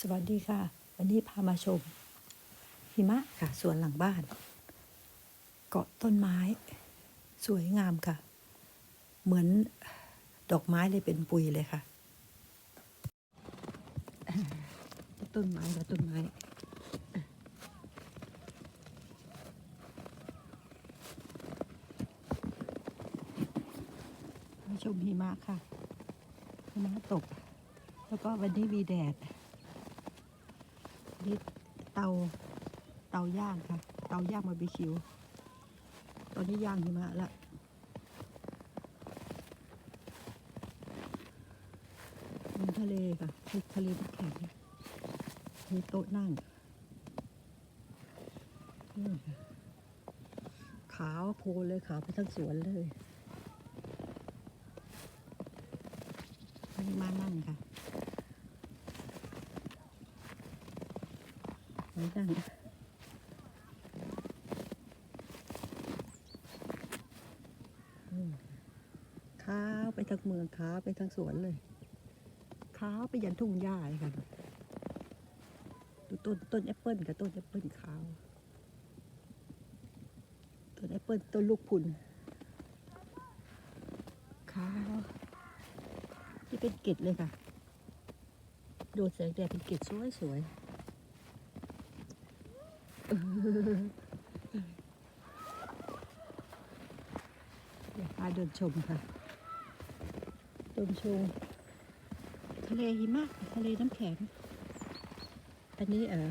สวัสดีค่ะ วันนี้พามาชม หิมะค่ะสวนหลังบ้าน เกาะต้นไม้ สวยงามค่ะ เหมือนดอกไม้เลยเป็นปุยเลยค่ะ ต้นไม้ค่ะต้นไม้มาชมหิมะค่ะหิมะตก แล้วก็วันนี้มีแดด นี่เตาเตาย่างค่ะ เตาย่างบาร์บีคิว ตอนนี้ย่างหิมะละมีทะเลค่ะมีทะเลแข็งมีโต๊ะนั่งขาวโพลเลยขาวไปทั้งสวนเลยอันนี้มานั่งค่ะ มานั่งอืมขาวไปทั้งเมืองขาวไปทั้งสวนเลยขาวไปยันทุ่งหญ้าเลยค่ะดูต้นต้นแอปเปิลกับต้นแอปเปิลขาวต้นแอปเปิลต้นลูกพุนขาวที่เป็นเกล็ดเลยค่ะ โดนแสงแดดเป็นเกล็ดสวยสวยๆ เดี๋ยวพาเดินชมค่ะเดินชมทะเลหิมะทะเลน้ำแข็ง อันนี้เออ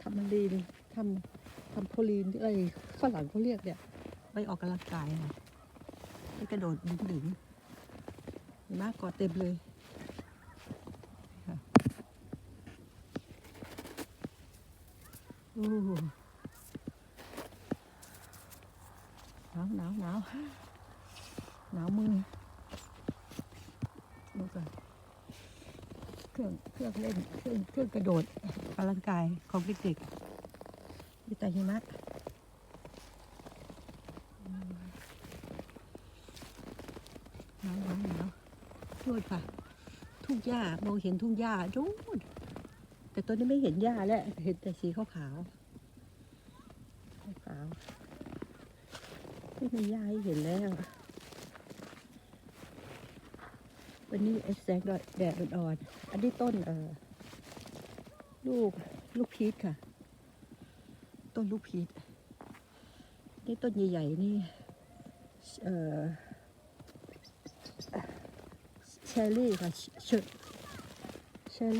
ทำมันลีนทำทำโพลีนอะไรฝรั่งเขาเรียกเนี่ยไปออกกำลังกายค่ะไปกระโดดดึงดึงเห็นไหมกอดเต็มเลยค่ะโอ้ หนาวหนาวหนาวหนาวมือดูก่อนเครื่องเครื่องเล่นเครื่องเครื่องกระโดดกำลังกายของเด็กๆมีแต่หิมะหนาวหนาวหนาวโทษค่ะ ทุ่งหญ้ามองเห็นทุ่งหญ้าดู แต่ตอนนี้ไม่เห็นหญ้าแล้วเห็นแต่สีขาวขาวขาวไม่มีหญ้าให้เห็นแล้ววันนี้แสงแดดอ่อนๆอันนี้ต้นเอ่อลูกลูกพีชค่ะ ต้นลูกพีชนี่ต้นใหญ่ๆนี่เอ่อเชอร์รี่ค่ะเชอเชอร์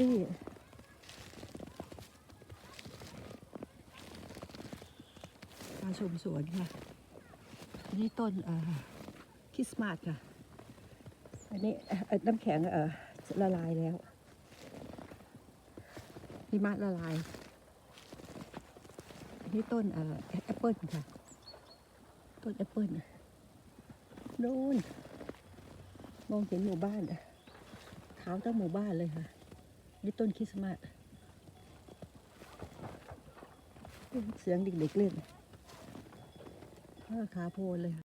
มาชมสวนค่ะอันนี้ต้นคริสต์มาสค่ะ อันนี้น้ำแข็งละลายแล้วหิมะละลายอันนี้ต้นแอปเปิลค่ะ ต้นแอปเปิลโน่นมองเห็นหมู่บ้านอะขาวทั้งหมู่บ้านเลยค่ะ นี่ต้นคริสต์มาสเสียงเด็กๆเล่น ข้าขาโพลเลย